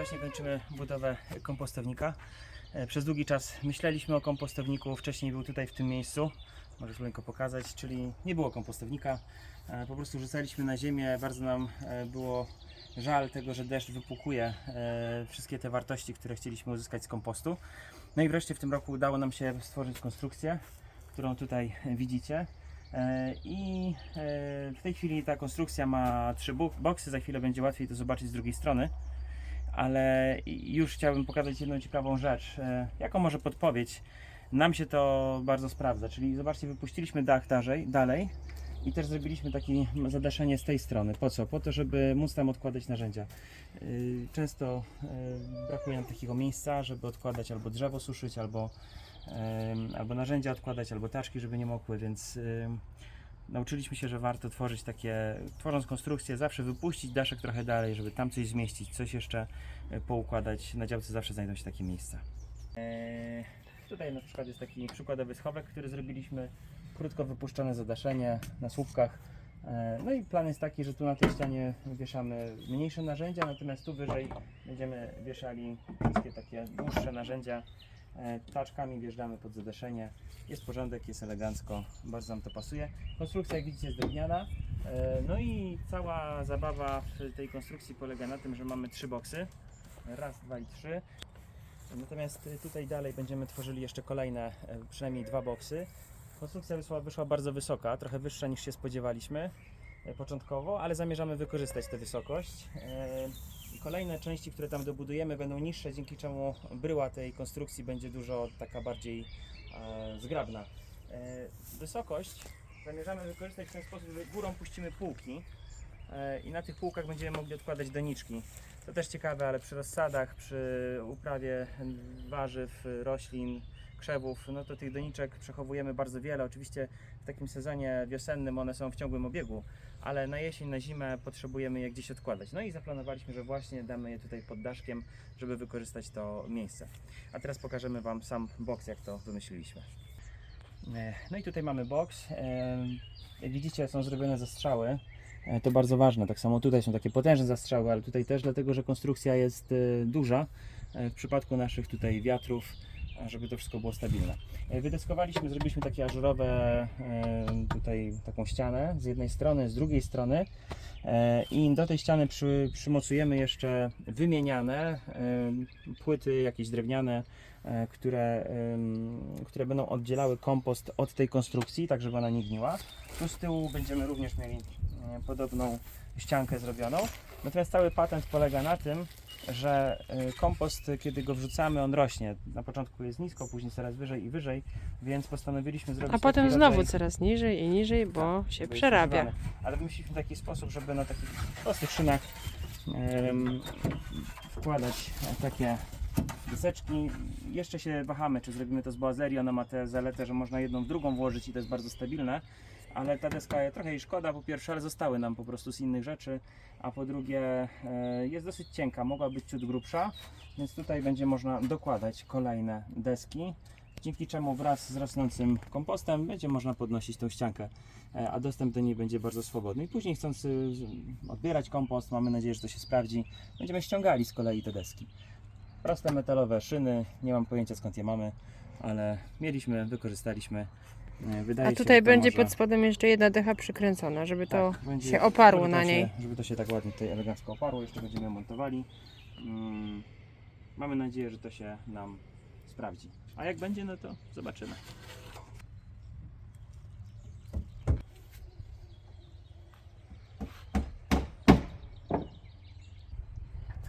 właśnie kończymy budowę kompostownika. E, Przez długi czas myśleliśmy o kompostowniku, wcześniej był tutaj w tym miejscu, możesz go pokazać, czyli nie było kompostownika, E, po prostu rzucaliśmy na ziemię, bardzo nam e, było żal tego, że deszcz wypłukuje e, wszystkie te wartości, które chcieliśmy uzyskać z kompostu. No i wreszcie w tym roku udało nam się stworzyć konstrukcję, którą tutaj widzicie. I w tej chwili ta konstrukcja ma trzy boksy, za chwilę będzie łatwiej to zobaczyć z drugiej strony. Ale już chciałbym pokazać jedną ciekawą rzecz, e, jako może podpowiedź. Nam się to bardzo sprawdza, czyli zobaczcie, wypuściliśmy dach dalej, dalej i też zrobiliśmy takie zadaszenie z tej strony. Po co? Po to, żeby móc tam odkładać narzędzia. Yy, Często yy, brakuje nam takiego miejsca, żeby odkładać albo drzewo suszyć, albo, albo narzędzia odkładać, albo taczki, żeby nie mokły, więc nauczyliśmy się, że warto tworzyć takie, tworząc konstrukcję, zawsze wypuścić daszek trochę dalej, żeby tam coś zmieścić, coś jeszcze yy, poukładać. Na działce zawsze znajdą się takie miejsca. Yy, Tutaj na przykład jest taki przykładowy schowek, który zrobiliśmy. Krótko wypuszczone zadaszenie na słupkach. E, No i plan jest taki, że tu na tej ścianie wieszamy mniejsze narzędzia, natomiast tu wyżej będziemy wieszali wszystkie takie dłuższe narzędzia. E, Taczkami wjeżdżamy pod zadaszenie. Jest porządek, jest elegancko, bardzo nam to pasuje. Konstrukcja jak widzicie jest drewniana. E, No i cała zabawa w tej konstrukcji polega na tym, że mamy trzy boksy. Raz, dwa i trzy. Natomiast y, tutaj dalej będziemy tworzyli jeszcze kolejne, e, przynajmniej dwa boksy. Konstrukcja wyszła, wyszła bardzo wysoka, trochę wyższa niż się spodziewaliśmy e, początkowo, ale zamierzamy wykorzystać tę wysokość. Kolejne części, które tam dobudujemy będą niższe, dzięki czemu bryła tej konstrukcji będzie dużo taka bardziej e, zgrabna. E, Wysokość zamierzamy wykorzystać w ten sposób, że górą puścimy półki e, i na tych półkach będziemy mogli odkładać doniczki. To też ciekawe, ale przy rozsadach, przy uprawie warzyw, roślin, krzewów, no to tych doniczek przechowujemy bardzo wiele. Oczywiście w takim sezonie wiosennym one są w ciągłym obiegu, ale na jesień, na zimę potrzebujemy je gdzieś odkładać. No i zaplanowaliśmy, że właśnie damy je tutaj pod daszkiem, żeby wykorzystać to miejsce. A teraz pokażemy Wam sam boks, jak to wymyśliliśmy. E, No i tutaj mamy boks. E, Jak widzicie, są zrobione zastrzały. E, To bardzo ważne. Tak samo tutaj są takie potężne zastrzały, ale tutaj też dlatego, że konstrukcja jest duża. W przypadku naszych tutaj wiatrów, żeby to wszystko było stabilne. E, Wydeskowaliśmy, zrobiliśmy takie ażurowe e, tutaj taką ścianę z jednej strony, z drugiej strony e, i do tej ściany przy, przymocujemy jeszcze wymieniane płyty jakieś drewniane, które, które będą oddzielały kompost od tej konstrukcji, tak żeby ona nie gniła. Tu z tyłu będziemy również mieli podobną ściankę zrobioną. Natomiast cały patent polega na tym, że e, kompost, kiedy go wrzucamy, on rośnie. Na początku jest nisko, później coraz wyżej i wyżej, więc postanowiliśmy zrobić A potem znowu rodzaj- coraz niżej i niżej, bo tak, się przerabia. Ale wymyśliliśmy taki sposób, żeby na takich prostych szynach em, wkładać takie deseczki. Jeszcze się wahamy, czy zrobimy to z boazerii. Ona ma tę zaletę, że można jedną w drugą włożyć i to jest bardzo stabilne. Ale ta deska trochę jej szkoda po pierwsze, ale zostały nam po prostu z innych rzeczy. A po drugie e, jest dosyć cienka, mogła być ciut grubsza. Więc tutaj będzie można dokładać kolejne deski. Dzięki czemu wraz z rosnącym kompostem będzie można podnosić tą ściankę, e, a dostęp do niej będzie bardzo swobodny. I później chcąc y, odbierać kompost, mamy nadzieję, że to się sprawdzi, będziemy ściągali z kolei te deski. Proste metalowe szyny, nie mam pojęcia skąd je mamy, ale mieliśmy, wykorzystaliśmy. E, Wydaje A się, tutaj że to będzie może... pod spodem jeszcze jedna decha przykręcona, żeby to Tak, będzie- się oparło żeby to na się- niej. Żeby to się tak ładnie tutaj elegancko oparło, jeszcze będziemy ją montowali. Mm, mamy nadzieję, że to się nam sprawdzi. A jak będzie, no to zobaczymy.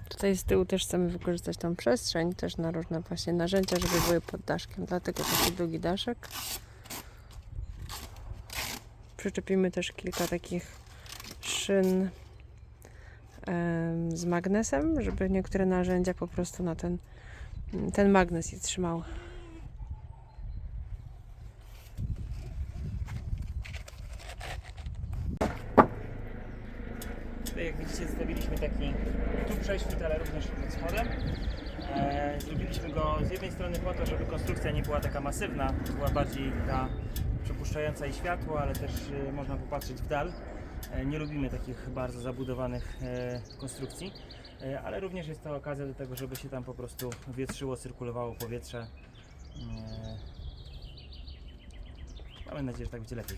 Tutaj z tyłu też chcemy wykorzystać tą przestrzeń, też na różne właśnie narzędzia, żeby były pod daszkiem. Dlatego taki długi daszek. Przyczepimy też kilka takich szyn z magnesem, żeby niektóre narzędzia po prostu na ten, ten magnes je trzymały. Tutaj jak widzicie zostawiliśmy taki tu prześwit, ale również pod spodem. E, zrobiliśmy go z jednej strony po to, żeby konstrukcja nie była taka masywna, była bardziej taka przepuszczająca i światło, ale też e, można popatrzeć w dal. E, Nie lubimy takich bardzo zabudowanych e, konstrukcji, ale również jest to okazja do tego, żeby się tam po prostu wietrzyło, cyrkulowało powietrze. Mamy nadzieję, że tak będzie lepiej.